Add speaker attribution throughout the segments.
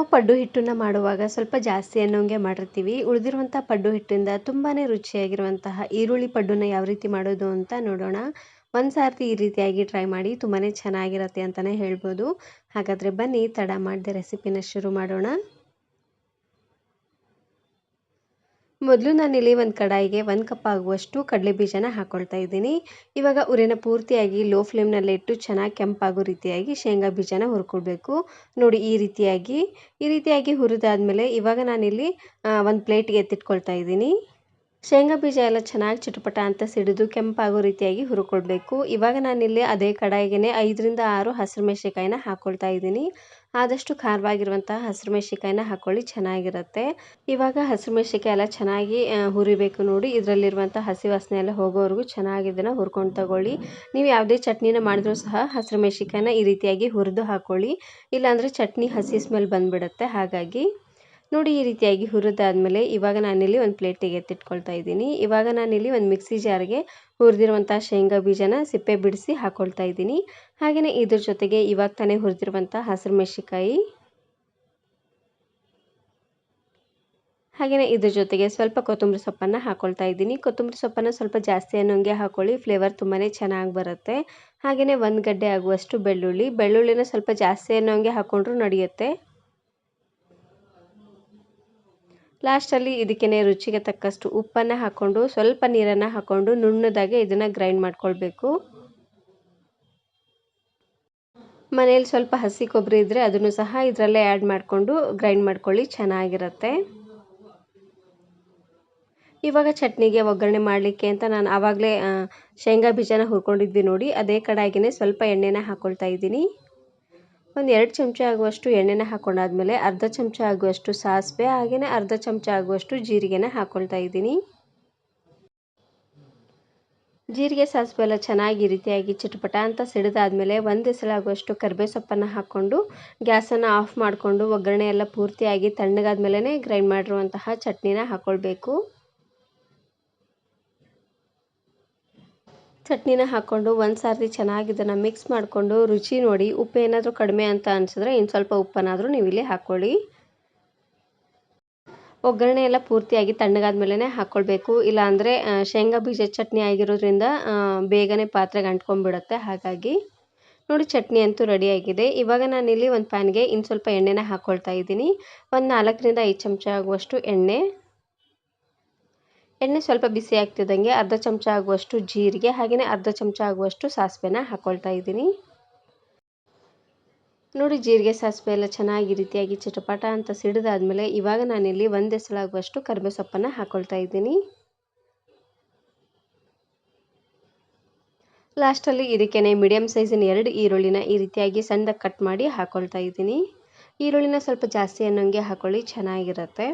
Speaker 1: ನಾವು ಪಡ್ಡು ಹಿಟ್ಟನ್ನು ಮಾಡುವಾಗ ಸ್ವಲ್ಪ ಜಾಸ್ತಿ ಅನ್ನೋಂಗೆ ಮಾಡಿರ್ತೀವಿ. ಉಳಿದಿರುವಂಥ ಪಡ್ಡು ಹಿಟ್ಟಿಂದ ತುಂಬಾ ರುಚಿಯಾಗಿರುವಂತಹ ಈರುಳ್ಳಿ ಪಡ್ಡನ್ನ ಯಾವ ರೀತಿ ಮಾಡೋದು ಅಂತ ನೋಡೋಣ. ಒಂದು ಸಾರ್ತಿ ಈ ರೀತಿಯಾಗಿ ಟ್ರೈ ಮಾಡಿ ತುಂಬಾ ಚೆನ್ನಾಗಿರತ್ತೆ ಅಂತಲೇ ಹೇಳ್ಬೋದು. ಹಾಗಾದರೆ ಬನ್ನಿ, ತಡ ಮಾಡದೆ ರೆಸಿಪಿನ ಶುರು ಮಾಡೋಣ. ಮೊದಲು ನಾನಿಲ್ಲಿ ಒಂದು ಕಡಾಯಿಗೆ ಒಂದು ಕಪ್ ಆಗುವಷ್ಟು ಕಡಲೆ ಬೀಜನ ಹಾಕ್ಕೊಳ್ತಾ ಇದ್ದೀನಿ. ಇವಾಗ ಉರಿನ ಪೂರ್ತಿಯಾಗಿ ಲೋ ಫ್ಲೇಮ್ನಲ್ಲಿ ಇಟ್ಟು ಚೆನ್ನಾಗಿ ಕೆಂಪಾಗೋ ರೀತಿಯಾಗಿ ಶೇಂಗಾ ಬೀಜನ ಹುರ್ಕೊಳ್ಬೇಕು. ನೋಡಿ ಈ ರೀತಿಯಾಗಿ ಈ ರೀತಿಯಾಗಿ ಹುರಿದಾದ್ಮೇಲೆ ಇವಾಗ ನಾನಿಲ್ಲಿ ಒಂದು ಪ್ಲೇಟ್ಗೆ ಎತ್ತಿಟ್ಕೊಳ್ತಾ ಇದ್ದೀನಿ. ಶೇಂಗಾ ಬೀಜ ಎಲ್ಲ ಚೆನ್ನಾಗಿ ಚಿಟಪಟ ಅಂತ ಸಿಡಿದು ಕೆಂಪಾಗೋ ರೀತಿಯಾಗಿ ಹುರ್ಕೊಳ್ಬೇಕು. ಇವಾಗ ನಾನಿಲ್ಲಿ ಅದೇ ಕಡಾಯಿಗೆ ಐದರಿಂದ ಆರು ಹಸಿರು ಮೆಣಸಿಕಾಯಿನ ಹಾಕ್ಕೊಳ್ತಾ ಇದ್ದೀನಿ. ಆದಷ್ಟು ಖಾರವಾಗಿರುವಂತಹ ಹಸಿರು ಮೆಣಸಿಕಾಯಿನ ಹಾಕ್ಕೊಳ್ಳಿ ಚೆನ್ನಾಗಿರುತ್ತೆ. ಇವಾಗ ಹಸಿರು ಮೆಣಸಿಕಾಯಿ ಎಲ್ಲ ಚೆನ್ನಾಗಿ ಹುರಿಬೇಕು ನೋಡಿ. ಇದರಲ್ಲಿರುವಂಥ ಹಸಿ ವಾಸನೆ ಎಲ್ಲ ಹೋಗೋವರೆಗೂ ಚೆನ್ನಾಗಿ ಇದನ್ನು ಹುರ್ಕೊಂಡು ತಗೊಳ್ಳಿ. ನೀವು ಯಾವುದೇ ಚಟ್ನಿನ ಮಾಡಿದ್ರೂ ಸಹ ಹಸಿರು ಮೆಣಸಿಕಾಯಿನ ಈ ರೀತಿಯಾಗಿ ಹುರಿದು ಹಾಕ್ಕೊಳ್ಳಿ ಇಲ್ಲಾಂದರೆ ಚಟ್ನಿ ಹಸಿ ಸ್ಮೆಲ್ ಬಂದುಬಿಡುತ್ತೆ. ಹಾಗಾಗಿ ನೋಡಿ ಈ ರೀತಿಯಾಗಿ ಹುರಿದಾದ್ಮೇಲೆ ಇವಾಗ ನಾನಿಲ್ಲಿ ಒಂದು ಪ್ಲೇಟಿಗೆ ಎತ್ತಿಟ್ಕೊಳ್ತಾ ಇದ್ದೀನಿ. ಇವಾಗ ನಾನಿಲ್ಲಿ ಒಂದು ಮಿಕ್ಸಿ ಜಾರ್ಗೆ ಹುರಿದಿರುವಂಥ ಶೇಂಗಾ ಬೀಜನ ಸಿಪ್ಪೆ ಬಿಡಿಸಿ ಹಾಕ್ಕೊಳ್ತಾ ಇದ್ದೀನಿ. ಹಾಗೆಯೇ ಇದ್ರ ಜೊತೆಗೆ ಇವಾಗ ತಾನೇ ಹುರಿದಿರುವಂಥ ಹಸಿರು ಮೆಣಸಿಕಾಯಿ ಹಾಗೆಯೇ ಇದ್ರ ಜೊತೆಗೆ ಸ್ವಲ್ಪ ಕೊತ್ತಂಬರಿ ಸೊಪ್ಪನ್ನು ಹಾಕ್ಕೊಳ್ತಾ ಇದ್ದೀನಿ. ಕೊತ್ತಂಬರಿ ಸೊಪ್ಪನ್ನು ಸ್ವಲ್ಪ ಜಾಸ್ತಿ ಅನ್ನೋಂಗೆ ಹಾಕ್ಕೊಳ್ಳಿ ಫ್ಲೇವರ್ ತುಂಬಾ ಚೆನ್ನಾಗಿ ಬರುತ್ತೆ. ಹಾಗೆಯೇ ಒಂದು ಗಡ್ಡೆ ಆಗುವಷ್ಟು ಬೆಳ್ಳುಳ್ಳಿ. ಬೆಳ್ಳುಳ್ಳಿನ ಸ್ವಲ್ಪ ಜಾಸ್ತಿ ಅನ್ನೋಂಗೆ ಹಾಕ್ಕೊಂಡ್ರೂ ನಡೆಯುತ್ತೆ. ಲಾಸ್ಟಲ್ಲಿ ಇದಕ್ಕೆ ರುಚಿಗೆ ತಕ್ಕಷ್ಟು ಉಪ್ಪನ್ನು ಹಾಕ್ಕೊಂಡು ಸ್ವಲ್ಪ ನೀರನ್ನು ಹಾಕ್ಕೊಂಡು ನುಣ್ಣದಾಗೆ ಇದನ್ನು ಗ್ರೈಂಡ್ ಮಾಡ್ಕೊಳ್ಬೇಕು. ಮನೇಲಿ ಸ್ವಲ್ಪ ಹಸಿ ಕೊಬ್ಬರಿ ಇದ್ದರೆ ಅದನ್ನು ಸಹ ಇದರಲ್ಲೇ ಆ್ಯಡ್ ಮಾಡಿಕೊಂಡು ಗ್ರೈಂಡ್ ಮಾಡ್ಕೊಳ್ಳಿ, ಚೆನ್ನಾಗಿರುತ್ತೆ. ಇವಾಗ ಚಟ್ನಿಗೆ ಒಗ್ಗರಣೆ ಮಾಡಲಿಕ್ಕೆ ಅಂತ ನಾನು ಆವಾಗಲೇ ಶೇಂಗಾ ಬೀಜನ ಹುರ್ಕೊಂಡಿದ್ವಿ ನೋಡಿ, ಅದೇ ಕಡಾಯಿಗೆ ಸ್ವಲ್ಪ ಎಣ್ಣೆನ ಹಾಕ್ಕೊಳ್ತಾ ಇದ್ದೀನಿ. ಒಂದು ಎರಡು ಚಮಚ ಆಗುವಷ್ಟು ಎಣ್ಣೆನ ಹಾಕ್ಕೊಂಡಾದ್ಮೇಲೆ ಅರ್ಧ ಚಮಚ ಆಗುವಷ್ಟು ಸಾಸಿವೆ ಹಾಗೆಯೇ ಅರ್ಧ ಚಮಚ ಆಗುವಷ್ಟು ಜೀರಿಗೆನ ಹಾಕ್ಕೊಳ್ತಾ ಇದ್ದೀನಿ. ಜೀರಿಗೆ, ಸಾಸಿವೆ ಎಲ್ಲ ಚೆನ್ನಾಗಿ ರೀತಿಯಾಗಿ ಚಿಟಪಟ ಅಂತ ಸಿಡಿದಾದ್ಮೇಲೆ ಒಂದು ಹೆಸಳಾಗುವಷ್ಟು ಕರಿಬೇ ಸೊಪ್ಪನ್ನು ಹಾಕ್ಕೊಂಡು ಗ್ಯಾಸನ್ನು ಆಫ್ ಮಾಡಿಕೊಂಡು ಒಗ್ಗರಣೆ ಎಲ್ಲ ಪೂರ್ತಿಯಾಗಿ ತಣ್ಣಗಾದ್ಮೇಲೆ ಗ್ರೈಂಡ್ ಮಾಡಿರುವಂತಹ ಚಟ್ನಿನ ಹಾಕ್ಕೊಳ್ಬೇಕು ಚಟ್ನಿನ ಹಾಕ್ಕೊಂಡು ಒಂದು ಸಾರಿ ಚೆನ್ನಾಗಿ ಇದನ್ನು ಮಿಕ್ಸ್ ಮಾಡಿಕೊಂಡು ರುಚಿ ನೋಡಿ, ಉಪ್ಪು ಏನಾದರೂ ಕಡಿಮೆ ಅಂತ ಅನಿಸಿದ್ರೆ ಇನ್ನು ಸ್ವಲ್ಪ ಉಪ್ಪನ್ನಾದರೂ ನೀವು ಇಲ್ಲಿ ಹಾಕ್ಕೊಳ್ಳಿ ಒಗ್ಗರಣೆ ಎಲ್ಲ ಪೂರ್ತಿಯಾಗಿ ತಣ್ಣಗಾದ ಮೇಲೇ ಹಾಕ್ಕೊಳ್ಬೇಕು ಇಲ್ಲಾಂದರೆ ಶೇಂಗಾ ಬೀಜ ಚಟ್ನಿ ಆಗಿರೋದ್ರಿಂದ ಬೇಗನೆ ಪಾತ್ರೆಗೆ ಅಂಟ್ಕೊಂಡ್ಬಿಡುತ್ತೆ. ಹಾಗಾಗಿ ನೋಡಿ, ಚಟ್ನಿ ಅಂತೂ ರೆಡಿಯಾಗಿದೆ ಇವಾಗ ನಾನಿಲ್ಲಿ ಒಂದು ಪ್ಯಾನ್ಗೆ ಇನ್ನು ಸ್ವಲ್ಪ ಎಣ್ಣೆನ ಹಾಕ್ಕೊಳ್ತಾ ಇದ್ದೀನಿ. ಒಂದು ನಾಲ್ಕರಿಂದ ಐದು ಚಮಚ ಆಗುವಷ್ಟು ಎಣ್ಣೆ. ಎಣ್ಣೆ ಸ್ವಲ್ಪ ಬಿಸಿ ಆಗ್ತಿದ್ದಂಗೆ ಅರ್ಧ ಚಮಚ ಆಗುವಷ್ಟು ಜೀರಿಗೆ ಹಾಗೆಯೇ ಅರ್ಧ ಚಮಚ ಆಗುವಷ್ಟು ಸಾಸಿವೆನ ಹಾಕ್ಕೊಳ್ತಾ ಇದ್ದೀನಿ. ನೋಡಿ ಜೀರಿಗೆ, ಸಾಸಿವೆ ಎಲ್ಲ ಚೆನ್ನಾಗಿ ರೀತಿಯಾಗಿ ಚಟಪಟ ಅಂತ ಸಿಡಿದಾದ್ಮೇಲೆ ಇವಾಗ ನಾನಿಲ್ಲಿ ಒಂದು ಎಸಳಾಗುವಷ್ಟು ಕರಿಬೇ ಸೊಪ್ಪನ್ನು ಹಾಕ್ಕೊಳ್ತಾ ಇದ್ದೀನಿ. ಲಾಸ್ಟಲ್ಲಿ ಇದಕ್ಕೇನೆ ಮೀಡಿಯಮ್ ಸೈಜಿನ ಎರಡು ಈರುಳ್ಳಿನ ಈ ರೀತಿಯಾಗಿ ಸಣ್ಣದಾಗಿ ಕಟ್ ಮಾಡಿ ಹಾಕ್ಕೊಳ್ತಾ ಇದ್ದೀನಿ. ಈರುಳ್ಳಿನ ಸ್ವಲ್ಪ ಜಾಸ್ತಿ ಅನ್ನೋಂಗೆ ಹಾಕ್ಕೊಳ್ಳಿ ಚೆನ್ನಾಗಿರುತ್ತೆ.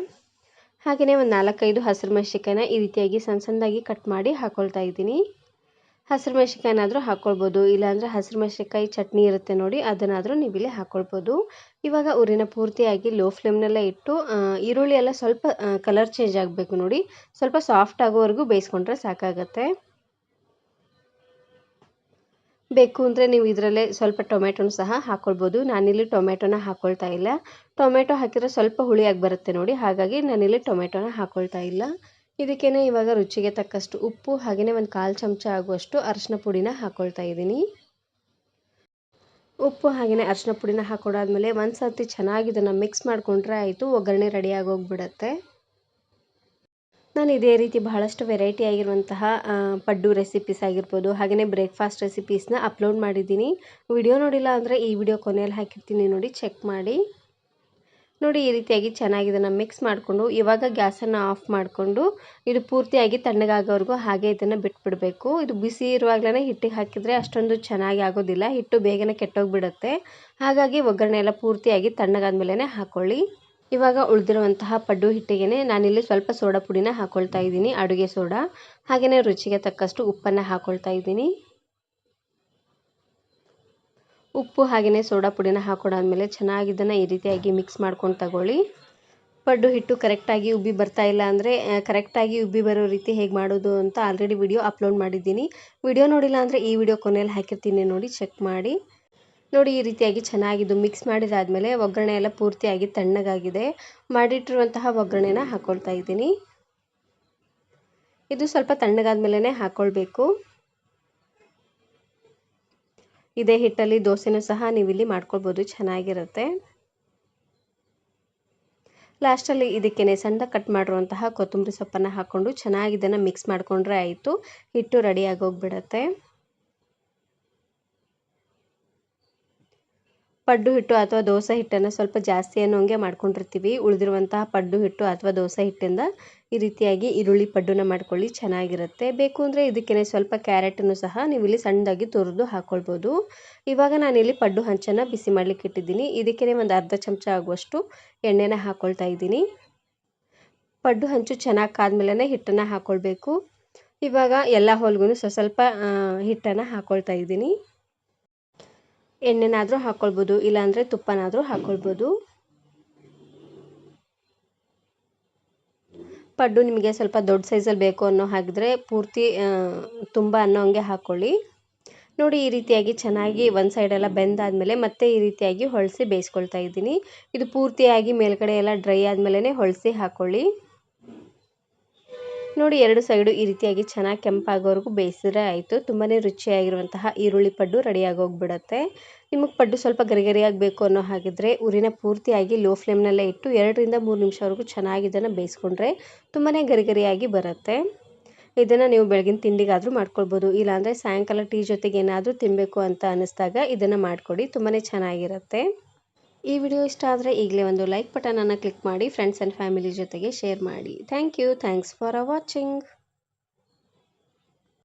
Speaker 1: ಹಾಗೆಯೇ ಒಂದು ನಾಲ್ಕೈದು ಹಸಿರು ಮೆಣಸಿಕಾಯಿನ ಈ ರೀತಿಯಾಗಿ ಸಣ್ಣ ಸಣ್ಣದಾಗಿ ಕಟ್ ಮಾಡಿ ಹಾಕ್ಕೊಳ್ತಾ ಇದ್ದೀನಿ. ಹಸಿರು ಮೆಣಸಿಕಾಯಿನಾದರೂ ಹಾಕ್ಕೊಳ್ಬೋದು ಇಲ್ಲಾಂದರೆ ಹಸಿರು ಮೆಣಸಿಕಾಯಿ ಚಟ್ನಿ ಇರುತ್ತೆ ನೋಡಿ, ಅದನ್ನಾದರೂ ನೀವು ಇಲ್ಲಿ ಹಾಕ್ಕೊಳ್ಬೋದು ಇವಾಗ ಊರಿನ ಪೂರ್ತಿಯಾಗಿ ಲೋ ಫ್ಲೇಮ್ನೆಲ್ಲ ಇಟ್ಟು ಈರುಳ್ಳಿ ಎಲ್ಲ ಸ್ವಲ್ಪ ಕಲರ್ ಚೇಂಜ್ ಆಗಬೇಕು ನೋಡಿ, ಸ್ವಲ್ಪ ಸಾಫ್ಟ್ ಆಗೋವರೆಗೂ ಬೇಯಿಸ್ಕೊಂಡ್ರೆ ಸಾಕಾಗತ್ತೆ. ಬೇಕು ಅಂದರೆ ನೀವು ಇದರಲ್ಲೇ ಸ್ವಲ್ಪ ಟೊಮೆಟೊನ ಸಹ ಹಾಕ್ಕೊಳ್ಬೋದು ನಾನಿಲ್ಲಿ ಟೊಮೆಟೊನ ಹಾಕ್ಕೊಳ್ತಾ ಇಲ್ಲ. ಟೊಮೆಟೊ ಹಾಕಿದರೆ ಸ್ವಲ್ಪ ಹುಳಿಯಾಗಿ ಬರುತ್ತೆ ನೋಡಿ. ಹಾಗಾಗಿ ನಾನಿಲ್ಲಿ ಟೊಮೆಟೊನ ಹಾಕ್ಕೊಳ್ತಾ ಇಲ್ಲ. ಇದಕ್ಕೇನೆ ಇವಾಗ ರುಚಿಗೆ ತಕ್ಕಷ್ಟು ಉಪ್ಪು ಹಾಗೆಯೇ ಒಂದು ಕಾಲು ಚಮಚ ಆಗುವಷ್ಟು ಅರಶಿನ ಪುಡಿನ ಹಾಕ್ಕೊಳ್ತಾ ಇದ್ದೀನಿ. ಉಪ್ಪು ಹಾಗೆಯೇ ಅರಶಿನ ಪುಡಿನ ಹಾಕ್ಕೊಡಾದ್ಮೇಲೆ ಒಂದು ಸರ್ತಿ ಚೆನ್ನಾಗಿ ಇದನ್ನು ಮಿಕ್ಸ್ ಮಾಡಿಕೊಂಡ್ರೆ ಆಯಿತು, ಒಗ್ಗರಣೆ ರೆಡಿಯಾಗಿ ಹೋಗ್ಬಿಡತ್ತೆ ನಾನು ಇದೇ ರೀತಿ ಬಹಳಷ್ಟು ವೆರೈಟಿ ಆಗಿರುವಂತಹ ಪಡ್ಡು ರೆಸಿಪೀಸ್ ಆಗಿರ್ಬೋದು ಹಾಗೆಯೇ ಬ್ರೇಕ್ಫಾಸ್ಟ್ ರೆಸಿಪೀಸ್ನ ಅಪ್ಲೋಡ್ ಮಾಡಿದ್ದೀನಿ. ವಿಡಿಯೋ ನೋಡಿಲ್ಲ ಅಂದರೆ ಈ ವಿಡಿಯೋ ಕೊನೆಯಲ್ಲಿ ಹಾಕಿರ್ತೀನಿ ನೋಡಿ ಚೆಕ್ ಮಾಡಿ. ನೋಡಿ, ಈ ರೀತಿಯಾಗಿ ಚೆನ್ನಾಗಿ ಇದನ್ನು ಮಿಕ್ಸ್ ಮಾಡಿಕೊಂಡು, ಇವಾಗ ಗ್ಯಾಸನ್ನು ಆಫ್ ಮಾಡಿಕೊಂಡು, ಇದು ಪೂರ್ತಿಯಾಗಿ ತಣ್ಣಗಾಗೋವರೆಗೂ ಹಾಗೆ ಇದನ್ನು ಬಿಟ್ಬಿಡಬೇಕು. ಇದು ಬಿಸಿ ಇರುವಾಗಲೇ ಹಿಟ್ಟಿಗೆ ಹಾಕಿದರೆ ಅಷ್ಟೊಂದು ಚೆನ್ನಾಗಿ ಆಗೋದಿಲ್ಲ, ಹಿಟ್ಟು ಬೇಗನೆ ಕೆಟ್ಟೋಗಿಬಿಡುತ್ತೆ. ಹಾಗಾಗಿ ಒಗ್ಗರಣೆ ಎಲ್ಲ ಪೂರ್ತಿಯಾಗಿ ತಣ್ಣಗಾದ ಹಾಕ್ಕೊಳ್ಳಿ ಇವಾಗ ಉಳಿದಿರುವಂತಹ ಪಡ್ಡು ಹಿಟ್ಟಿಗೆ ನಾನಿಲ್ಲಿ ಸ್ವಲ್ಪ ಸೋಡಾ ಪುಡಿನ ಹಾಕ್ಕೊಳ್ತಾ ಇದ್ದೀನಿ, ಅಡುಗೆ ಸೋಡಾ. ಹಾಗೆಯೇ ರುಚಿಗೆ ತಕ್ಕಷ್ಟು ಉಪ್ಪನ್ನು ಹಾಕ್ಕೊಳ್ತಾ ಇದ್ದೀನಿ. ಉಪ್ಪು ಹಾಗೆಯೇ ಸೋಡಾ ಪುಡಿನ ಹಾಕ್ಕೊಡಾದ್ಮೇಲೆ ಚೆನ್ನಾಗಿ ಇದನ್ನು ಈ ರೀತಿಯಾಗಿ ಮಿಕ್ಸ್ ಮಾಡ್ಕೊಂಡು ತಗೊಳ್ಳಿ. ಪಡ್ಡು ಹಿಟ್ಟು ಕರೆಕ್ಟಾಗಿ ಉಬ್ಬಿ ಬರ್ತಾ ಇಲ್ಲ ಅಂದರೆ ಕರೆಕ್ಟಾಗಿ ಉಬ್ಬಿ ಬರೋ ರೀತಿ ಹೇಗೆ ಮಾಡೋದು ಅಂತ ಆಲ್ರೆಡಿ ವಿಡಿಯೋ ಅಪ್ಲೋಡ್ ಮಾಡಿದ್ದೀನಿ. ವಿಡಿಯೋ ನೋಡಿಲ್ಲ ಅಂದರೆ ಈ ವಿಡಿಯೋ ಕೊನೆಯಲ್ಲಿ ಹಾಕಿರ್ತೀನಿ ನೋಡಿ ಚೆಕ್ ಮಾಡಿ. ನೋಡಿ, ಈ ರೀತಿಯಾಗಿ ಚೆನ್ನಾಗಿದ್ದು ಮಿಕ್ಸ್ ಮಾಡಿದಾದಮೇಲೆ ಒಗ್ಗರಣೆ ಎಲ್ಲ ಪೂರ್ತಿಯಾಗಿ ತಣ್ಣಗಾಗಿದೆ. ಮಾಡಿಟ್ಟಿರುವಂತಹ ಒಗ್ಗರಣೆನ ಹಾಕ್ಕೊಳ್ತಾ ಇದ್ದೀನಿ. ಇದು ಸ್ವಲ್ಪ ತಣ್ಣಗಾದ್ಮೇಲೆ ಹಾಕ್ಕೊಳ್ಬೇಕು ಇದೇ ಹಿಟ್ಟಲ್ಲಿ ದೋಸೆನೂ ಸಹ ನೀವು ಇಲ್ಲಿ ಮಾಡ್ಕೊಳ್ಬೋದು, ಚೆನ್ನಾಗಿರುತ್ತೆ. ಲಾಸ್ಟಲ್ಲಿ ಇದಕ್ಕೇನೆ ಸಣ್ಣ ಕಟ್ ಮಾಡಿರುವಂತಹ ಕೊತ್ತಂಬರಿ ಸೊಪ್ಪನ್ನು ಹಾಕ್ಕೊಂಡು ಚೆನ್ನಾಗಿ ಇದನ್ನು ಮಿಕ್ಸ್ ಮಾಡಿಕೊಂಡ್ರೆ ಆಯಿತು. ಹಿಟ್ಟು ರೆಡಿಯಾಗಿ ಹೋಗ್ಬಿಡತ್ತೆ ಪಡ್ಡು ಹಿಟ್ಟು ಅಥವಾ ದೋಸೆ ಹಿಟ್ಟನ್ನು ಸ್ವಲ್ಪ ಜಾಸ್ತಿ ಅನ್ನೋಂಗೆ ಮಾಡ್ಕೊಂಡಿರ್ತೀವಿ. ಉಳಿದಿರುವಂತಹ ಪಡ್ಡು ಹಿಟ್ಟು ಅಥವಾ ದೋಸೆ ಹಿಟ್ಟಿಂದ ಈ ರೀತಿಯಾಗಿ ಈರುಳ್ಳಿ ಪಡ್ಡುನ ಮಾಡ್ಕೊಳ್ಳಿ, ಚೆನ್ನಾಗಿರುತ್ತೆ. ಬೇಕು ಅಂದರೆ ಇದಕ್ಕೇ ಸ್ವಲ್ಪ ಕ್ಯಾರೆಟನ್ನು ಸಹ ನೀವು ಇಲ್ಲಿ ಸಣ್ಣದಾಗಿ ತುರಿದು ಹಾಕ್ಕೊಳ್ಬೋದು ಇವಾಗ ನಾನಿಲ್ಲಿ ಪಡ್ಡು ಹಂಚನ್ನು ಬಿಸಿ ಮಾಡಲಿಕ್ಕೆ ಇಟ್ಟಿದ್ದೀನಿ. ಇದಕ್ಕೇ ಒಂದು ಅರ್ಧ ಚಮಚ ಆಗುವಷ್ಟು ಎಣ್ಣೆನ ಹಾಕ್ಕೊಳ್ತಾ ಇದ್ದೀನಿ. ಪಡ್ಡು ಹಂಚು ಚೆನ್ನಾಗಿ ಕಾದ್ಮೇಲೆ ಹಿಟ್ಟನ್ನು ಹಾಕ್ಕೊಳ್ಬೇಕು ಇವಾಗ ಎಲ್ಲ ಹೋಲ್ಗೂ ಸ್ವಲ್ಪ ಸ್ವಲ್ಪ ಹಿಟ್ಟನ್ನು ಹಾಕ್ಕೊಳ್ತಾ ಇದ್ದೀನಿ. ಎಣ್ಣೆನಾದರೂ ಹಾಕ್ಕೊಳ್ಬೋದು ಇಲ್ಲಾಂದರೆ ತುಪ್ಪನಾದರೂ ಹಾಕ್ಕೊಳ್ಬೋದು ಪಡ್ಡು ನಿಮಗೆ ಸ್ವಲ್ಪ ದೊಡ್ಡ ಸೈಜಲ್ಲಿ ಬೇಕು ಅನ್ನೋ ಹಾಗಿದ್ರೆ ಪೂರ್ತಿ ತುಂಬ ಅನ್ನೋ ಹಂಗೆ ಹಾಕ್ಕೊಳ್ಳಿ ನೋಡಿ, ಈ ರೀತಿಯಾಗಿ ಚೆನ್ನಾಗಿ ಒಂದು ಸೈಡೆಲ್ಲ ಬೆಂದಾದಮೇಲೆ ಮತ್ತೆ ಈ ರೀತಿಯಾಗಿ ಹೊಳಸಿ ಬೇಯಿಸ್ಕೊಳ್ತಾ ಇದ್ದೀನಿ. ಇದು ಪೂರ್ತಿಯಾಗಿ ಮೇಲ್ಗಡೆ ಎಲ್ಲ ಡ್ರೈ ಆದಮೇಲೆ ಹೊಳಸಿ ಹಾಕ್ಕೊಳ್ಳಿ ನೋಡಿ, ಎರಡು ಸೈಡು ಈ ರೀತಿಯಾಗಿ ಚೆನ್ನಾಗಿ ಕೆಂಪಾಗೋವರೆಗೂ ಬೇಯಿಸಿದ್ರೆ ಆಯಿತು. ತುಂಬಾ ರುಚಿಯಾಗಿರುವಂತಹ ಈರುಳ್ಳಿ ಪಡ್ಡು ರೆಡಿಯಾಗಿ ಹೋಗ್ಬಿಡುತ್ತೆ ನಿಮಗೆ ಪಡ್ಡು ಸ್ವಲ್ಪ ಗರಿಗರಿಯಾಗಿ ಬೇಕು ಅನ್ನೋ ಹಾಗಿದ್ರೆ ಉರಿನ ಪೂರ್ತಿಯಾಗಿ ಲೋ ಫ್ಲೇಮ್ನಲ್ಲೇ ಇಟ್ಟು ಎರಡರಿಂದ ಮೂರು ನಿಮಿಷವರೆಗೂ ಚೆನ್ನಾಗಿ ಇದನ್ನು ಬೇಯಿಸ್ಕೊಂಡ್ರೆ ತುಂಬಾ ಗರಿಗರಿಯಾಗಿ ಬರುತ್ತೆ. ಇದನ್ನು ನೀವು ಬೆಳಗಿನ ತಿಂಡಿಗಾದರೂ ಮಾಡ್ಕೊಳ್ಬೋದು. ಇಲ್ಲಾಂದರೆ ಸಾಯಂಕಾಲ ಟೀ ಜೊತೆಗೆ ಏನಾದರೂ ತಿನ್ನಬೇಕು ಅಂತ ಅನ್ನಿಸ್ದಾಗ ಇದನ್ನು ಮಾಡಿಕೊಡಿ ತುಂಬಾ ಚೆನ್ನಾಗಿರುತ್ತೆ. ಈ ವಿಡಿಯೋ ಇಷ್ಟ ಆದರೆ ಈಗಲೇ ಒಂದು ಲೈಕ್ ಬಟನನ್ನು ಕ್ಲಿಕ್ ಮಾಡಿ ಫ್ರೆಂಡ್ಸ್ ಆ್ಯಂಡ್ ಫ್ಯಾಮಿಲಿ ಜೊತೆಗೆ ಶೇರ್ ಮಾಡಿ. Thank you thanks for watching